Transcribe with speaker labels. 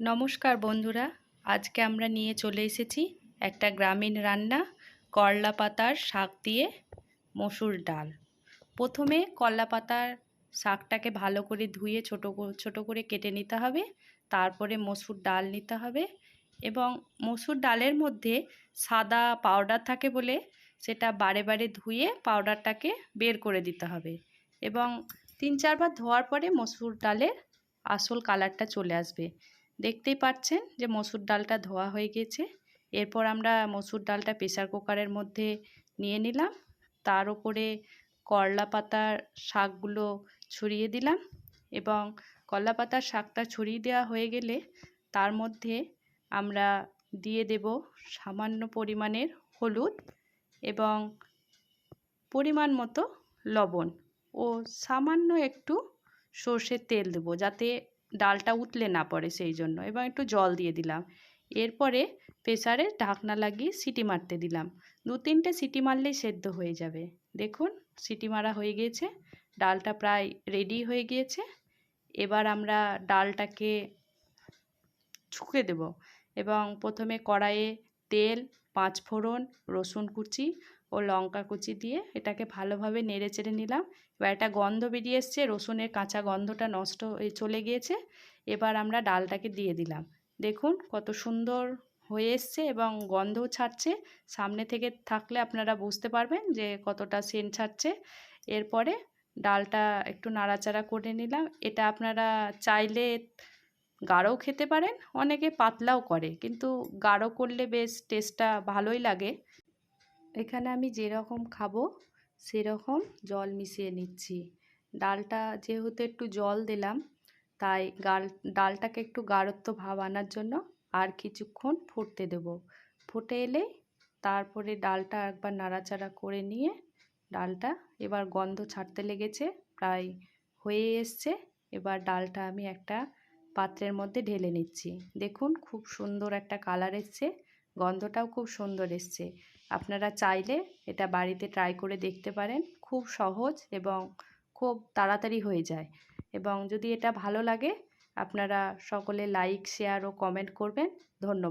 Speaker 1: নমস্কার বন্ধুরা, আজকে আমরা নিয়ে চলে এসেছি একটা গ্রামীণ রান্না, করলা পাতার শাক দিয়ে মসুর ডাল। প্রথমে করলা পাতার শাকটাকে ভালো করে ধুয়ে ছোটো ছোটো করে কেটে নিতে হবে, তারপরে মসুর ডাল নিতে হবে এবং মসুর ডালের মধ্যে সাদা পাউডার থাকে বলে সেটা বারে বারে ধুয়ে পাউডারটাকে বের করে দিতে হবে এবং তিন চারবার ধোয়ার পরে মসুর ডালের আসল কালারটা চলে আসবে। দেখতেই পাচ্ছেন যে মসুর ডালটা ধোয়া হয়ে গেছে। এরপর আমরা মসুর ডালটা প্রেসার কুকারের মধ্যে নিয়ে নিলাম। তার উপরে করলা পাতার শাকগুলো ছড়িয়ে দিলাম এবং করলা পাতার শাকটা ছড়িয়ে দেওয়া হয়ে গেলে তার মধ্যে আমরা দিয়ে দেব সামান্য পরিমাণের হলুদ এবং পরিমাণ মতো লবণ ও সামান্য একটু সর্ষের তেল দেবো যাতে ডালটা উতলে না পড়ে সেই জন্য এবং একটু জল দিয়ে দিলাম। এরপরে প্রেসারে ঢাকনা লাগিয়ে সিটি মারতে দিলাম। দু তিনটে সিটি মারলেই সেদ্ধ হয়ে যাবে। দেখুন, সিটি মারা হয়ে গিয়েছে, ডালটা প্রায় রেডি হয়ে গিয়েছে। এবার আমরা ডালটাকে ছুঁকে দেব এবং প্রথমে কড়াইয়ে তেল পাঁচ ফোড়ন, রসুন কুচি ও লঙ্কা কুচি দিয়ে এটাকে ভালোভাবে নেড়ে চেড়ে নিলাম। এবার একটা গন্ধ বেরিয়ে এসছে, রসুনের কাঁচা গন্ধটা নষ্ট হয়ে চলে গিয়েছে। এবার আমরা ডালটাকে দিয়ে দিলাম। দেখুন কত সুন্দর হয়ে এসছে এবং গন্ধও ছাড়ছে। সামনে থেকে থাকলে আপনারা বুঝতে পারবেন যে কতটা সেন্ট ছাড়ছে। এরপরে ডালটা একটু নাড়াচাড়া করে নিলাম। এটা আপনারা চাইলে গাঢ়ও খেতে পারেন, অনেকে পাতলাও করে। কিন্তু গাঢ় করলে বেশ টেস্টটা ভালোই লাগে। এখানে আমি যেরকম খাব, সেরকম জল মিশিয়ে নিচ্ছি। ডালটা যেহেতু একটু জল দিলাম, তাই গাল, ডালটাকে একটু গাঢ়ত্ব ভাব আনার জন্য আর কিছুক্ষণ ফুটতে দেব। ফুটে এলে তারপরে ডালটা একবার নাড়াচাড়া করে নিয়ে ডালটা এবার গন্ধ ছাড়তে লেগেছে, প্রায় হয়ে এসছে। এবার ডালটা আমি একটা পাত্রের মধ্যে ঢেলে নিচ্ছি। দেখুন, খুব সুন্দর একটা কালার এসছে। গন্ধটাও খুব সুন্দর এসছে। আপনারা চাইলে এটা বাড়িতে ট্রাই করে দেখতে পারেন। খুব সহজ এবং খুব তাড়াতাড়ি হয়ে যায়। এবং যদি এটা ভালো লাগে, আপনারা সকলে লাইক শেয়ার ও কমেন্ট করবেন। ধন্যবাদ।